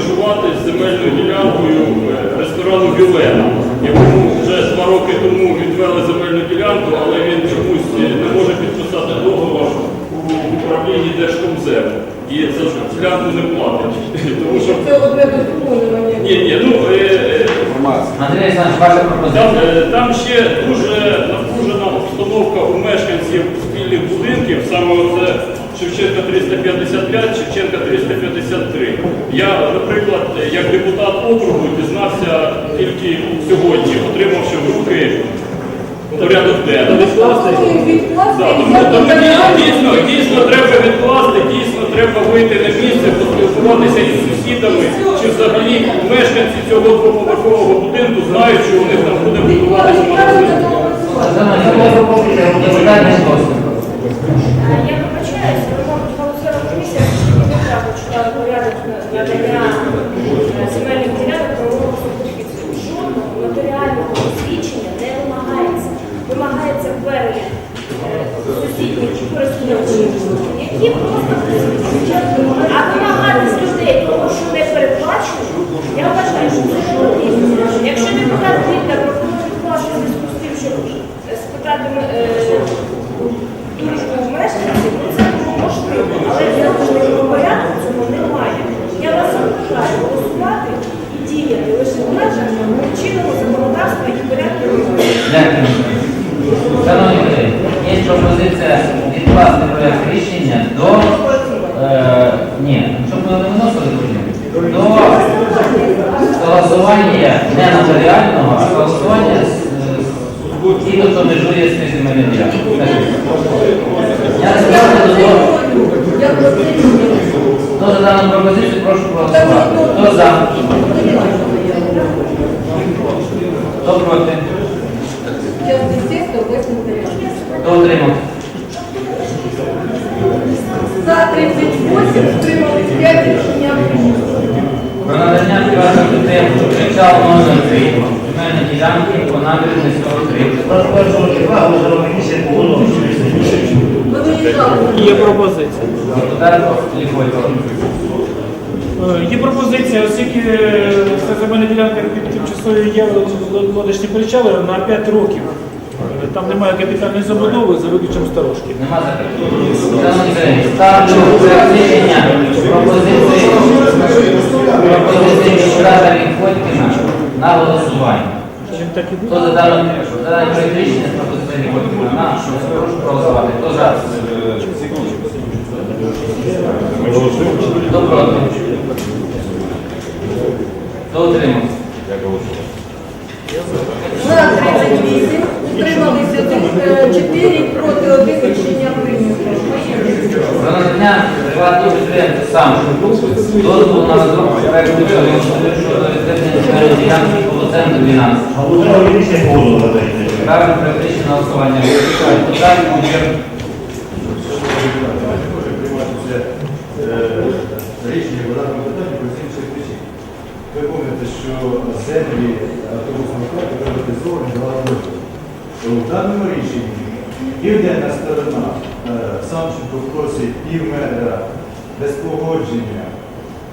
Межувати з земельною ділянкою е, ресторану Вілена, якому вже два роки тому відвели земельну ділянку, але він чомусь е, не може підписати договор у управлінні Держкомзему. І за ділянку не платить. Тому що Це одне до другого ні, ні, ну е, Андрій Олександрович, ваша пропозиція. там, ще дуже обстановка у мешканців спільних будинків, саме оце Шевченка 355, Шевченка 353. Я, наприклад, як депутат округу дізнався тільки сьогодні, отримавши в руки порядок денний. Відкласти, Да, тому, тому дійсно, дійсно треба відкласти, дійсно треба вийти на місце, поспілкуватися із сусідами, чи взагалі мешканці цього двоповерхового будинку знають, що у них там буде будуватися магазин. Я вибачаюся, мабуть, голосова комісія не надання земельних ділянок правового. Жодного нотаріального посвідчення не вимагається. Вимагається перелік е, сусідніх користувачів, які просто посвідчують. 呃 прошу проголосувати. Хто за? Хто проти? Хто утримав? За 38 отримали 5 рішення. Про надання приватного підприємству «Причал номер 3 земельної ділянки по набережній 43. Прошу першого числа комісія погодила, що Вони їжджали. Є пропозиція. Депутат Ліхойко. Е, Є пропозиція, оскільки е, ця земельна ділянка під тимчасовою є лодочні причали на 5 років. Е, Там немає капітальної забудови за виключенням сторожки. Пропозиції пропозиції на голосування. Чим так і буде за даний проект рішення з пропозицією Ліхойкіна на прошу проголосувати. Хто за? Хто проти? Хто утримався? За 38 утрималися 4 проти 1 рішення прийнято. Надання приватного підприємства сам дозволу на розробку проекту щодо відведення ділянки по центру 12. голова комісія на день. Ставлю практичне на голосування. Депутат рішення по даному питанню по всім причин. Ви пам'ятаєте, що землі автобусного парку приватизовані. В даному рішенні південна сторона е, Самченко просить пів метра без погодження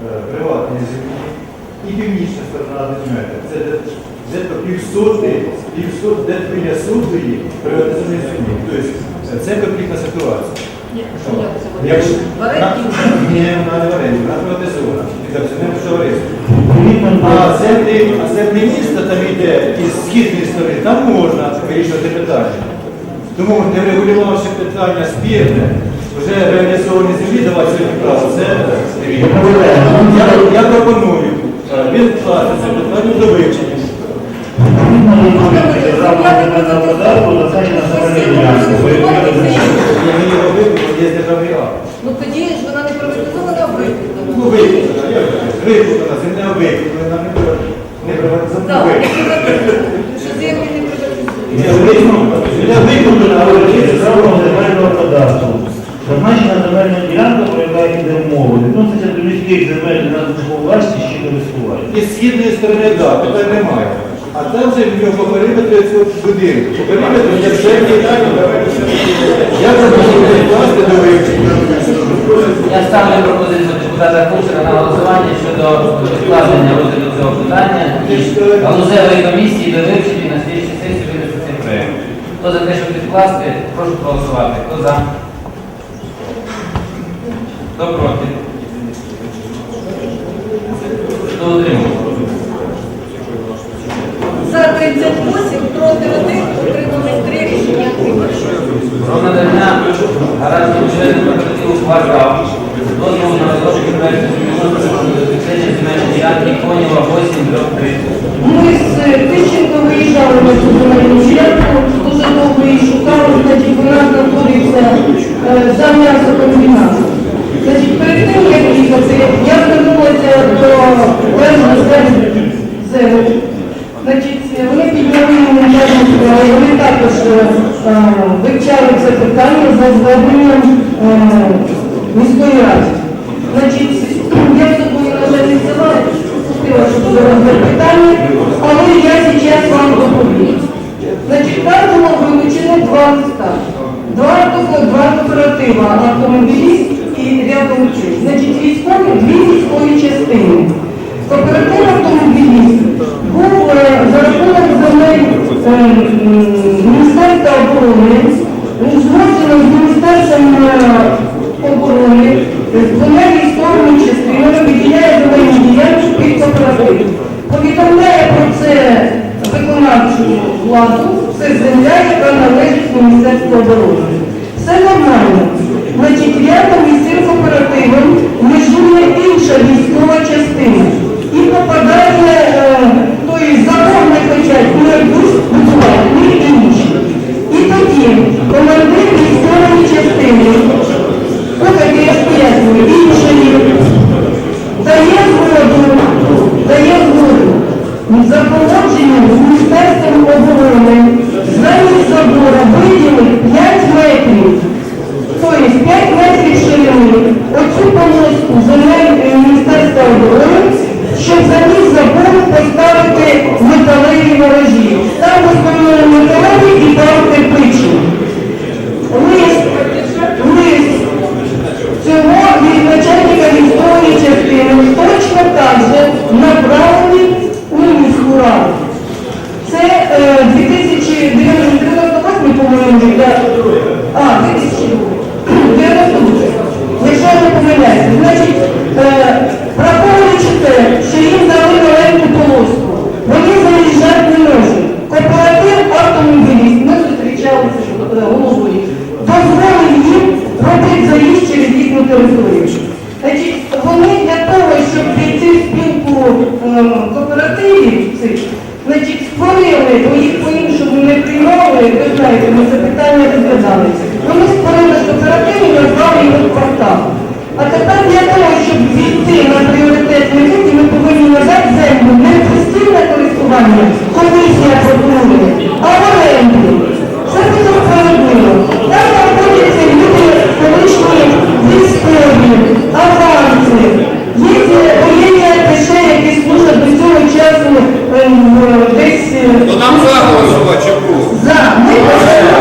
е, приватної землі і північна сторона один метр. Це де- півсоти, півсоти, де біля сотої приватизованої землі. Тобто е, це конфліктна ситуація. Якщо вона не вареники, вона приватизована. А землі, а землі міста там йде із східної сторони, там можна вирішувати питання. Тому не врегулювавши питання спірне, вже реалізовані землі давати сьогодні право. Це я, я пропоную е, відкласти це питання до вивчення. Є державний акт. Ну тоді ж вона не приватизована, а викупана. Ну, це? викупана, земля прив- не приватизована, Так, викупана. що землі не приватизовані. Земля викупана, земля викупана, а Державного виробництво державного земельного податку. Зазначена земельна ділянка, про яка йде мова, відноситься до міських земель на власність чи користування. Із східної сторони, так, питань немає. А там же в нього по периметру цього будинку. По периметру все Як це можна відкласти до вивчення? Я ставлю пропозицію депутата Кучера на голосування щодо відкладення розгляду цього питання і галузевої комісії до вивчення на слідчій сесії. Хто за те, щоб відкласти, прошу проголосувати. Хто за? Хто проти? Хто утримався? За 38, проти 1, утримались 3 рішення. Про надання гаражного бюджету кооперативу «Квартал» дозволу на розробку проекту землеустрою відведення земельної ділянки Конєва 8 до 30. Ми з Тищенко виїжджали на цю земельну ділянку, її шукали, значить вона знаходиться е, за м'ясокомбінатом. Значить, перед тим, як їхати, я звернулася до Лежна Зеву. Значить, вони підняли справу, вони також е, е, вивчали це питання за зверненням міської ради. Значить, я з собою, на жаль, не взяла, буде розгляд питання, але я зараз вам доповім. Там було вилучено два листа. Два, два кооператива, автомобіліст і ряд учень. Значить, військові, дві військові частини. Кооператив автомобіліст був е, за рахунок земель е, Міністерства оборони, узгоджено з Міністерством е, оборони, з двома військовими частинами виділяє земельні ділянки під кооператив. Повідомляє про це виконавчу владу, це земля, яка належить Міністерству оборони. Все нормально. Значить, рядом із цим кооперативом межує інша військова частина. І попадає, е, тобто закон не хочуть не будувати, ні інші. І тоді командир військової частини, слухайте, я пояснюю, іншої, створили назвали його квартал. А тепер для того, щоб війти на пріоритетний рівень, ми повинні надати землю не в постійне користування, комісія пропонує, а в оренду. Це дуже справедливо. Там знаходяться люди колишні військові, аванси. Є е, воєнні аташе, які служать до цього часу е, в- десь... е, нам за голосувати чи проти? За. Ми голосуємо.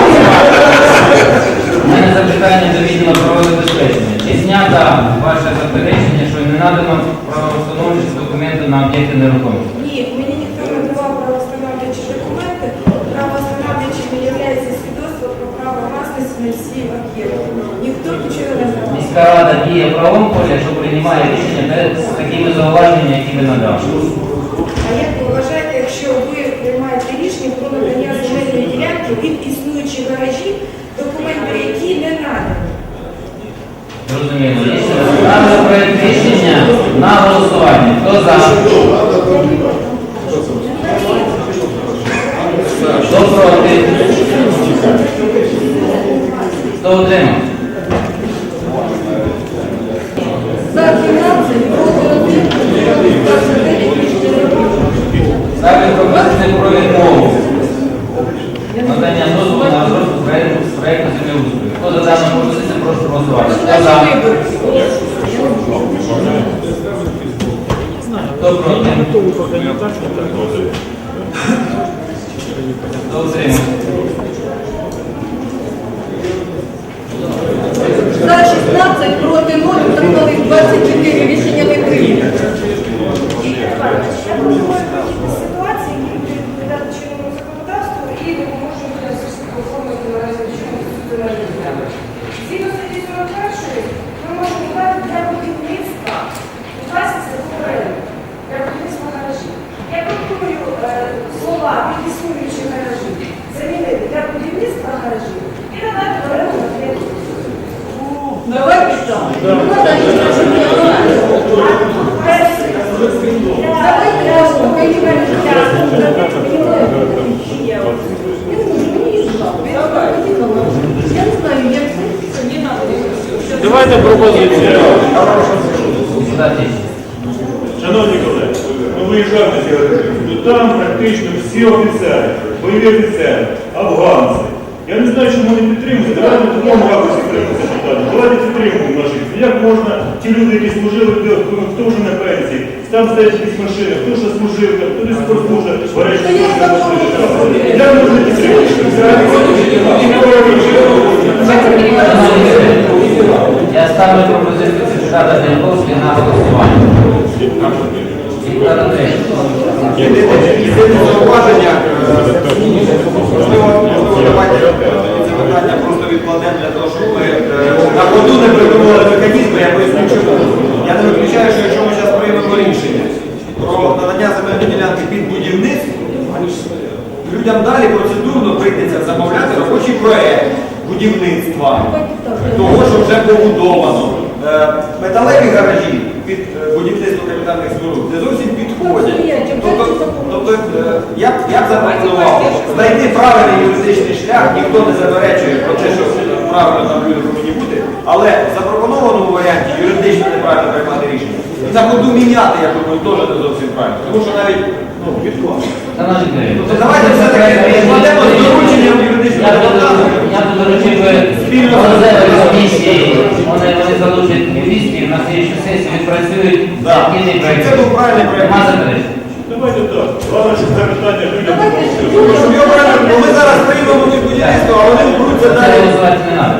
У мене запитання до відділу правової безпечення. Чи знято ваше заперечення, що не надано правоустановчі документи на об'єкти нерухомості? Ні, мені ніхто не давав правоустановлюючі документи. Правоустановлюючими є свідоцтво про право власності на всі об'єкти. Ніхто нічого не давав. Міська рада діє в правовому полі, якщо приймає рішення перед з такими зауваженнями, які ви надали. А як ви вважаєте, якщо ви приймаєте рішення про надання земельної ділянки від існуючих гаражів, документи які не надані? Зрозуміло. Ставлю проект рішення на голосування. Хто за? Хто проти? Хто утримав? За 17, проти 1, утримались 9 рішення прийнято. Ставлю пропозицію про відмову. Надання дозволу на розробку проекту проекту землеустрою. Хто за дану пропозицію, прошу голосувати. Хто за? Наші виборці. Хто проти? Готові поки не так, що так. Хто утримався? За 16, проти 0, утримались 24. Рішення не прийнято конституційну ділянку. Згідно статті 41 ми можемо дати для будівництва власність таку оренду, для будівництва гаражів. Я пропоную е, слова від існуючих гаражів замінити для будівництва гаражів і надати в оренду на 5 років. Давайте так. Ну, надо Давайте послухаємо. Я не знаю, як це не надо. Давайте пропозицію. Депутат Тищенко. Шановні колеги, ми виїжджаємо з гаражів. Ну там практично всі офіцери, бойові офіцери, афганці. Я не знаю, чому не підтримують. Давайте в такому ракурсі підтримуємо це питання. Давайте підтримуємо наших. Як можна ті люди, які служили, хто- хто вже на пенсії, там стоять якісь машини, хто ще служив, хто десь прослужив, варять я машини. Як можна підтримати? Я ставлю пропозицію депутата Демковського на голосування. Єдине зауваження, можливо, давайте це питання просто відкладемо для того, щоб ми е, на не придумали механізми, я поясню чому. Я не виключаю, що якщо ми зараз приймемо рішення про надання земельної ділянки під будівництво, людям далі процедурно прийдеться замовляти робочий проект будівництва того, що вже побудовано. Е, Металеві гаражі під е, будівництво капітальних споруд не зовсім підходять. Тобто, тобто е, я, б- я б запропонував знайти правильний юридичний шлях, ніхто не заперечує про те, що правильно там люди повинні бути, але в запропонованому варіанті юридично неправильно приймати рішення. І на ходу міняти, я думаю, теж не зовсім правильно. Тому що навіть ну, відкласти. Тобто давайте все-таки відкладемо з дорученням юридичного Я доручив- я би доручив би галузеві комісії, вони, вони залучать юристів на слідчу сесію, відпрацюють Да. необхідний проєкт. Це був правильний проєкт. Нема заперечень. Давайте так. Головне, щоб це питання людям Давайте, допомогли. Щоб його правильно, бо ми зараз приймемо будівництво, а вони беруться Це далі. голосувати не треба.